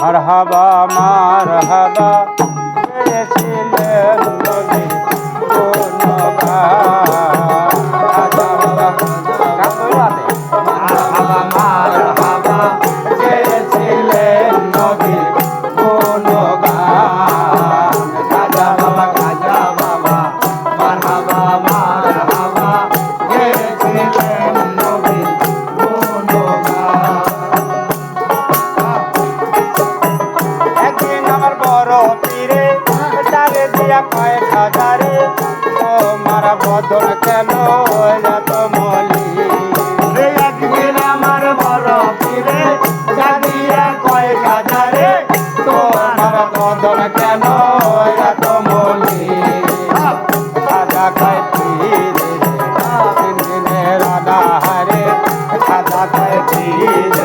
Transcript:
মারহাবা মারহাবা পেয়েছিলেন বদন কেন এত মলি? রে একদিন আমার বড় ফিরে জাগিয়া কয়েক হাজারে তোমার বদন কেন এত মলি? সাদা খাই ফিরে দিনে খাই ফিরে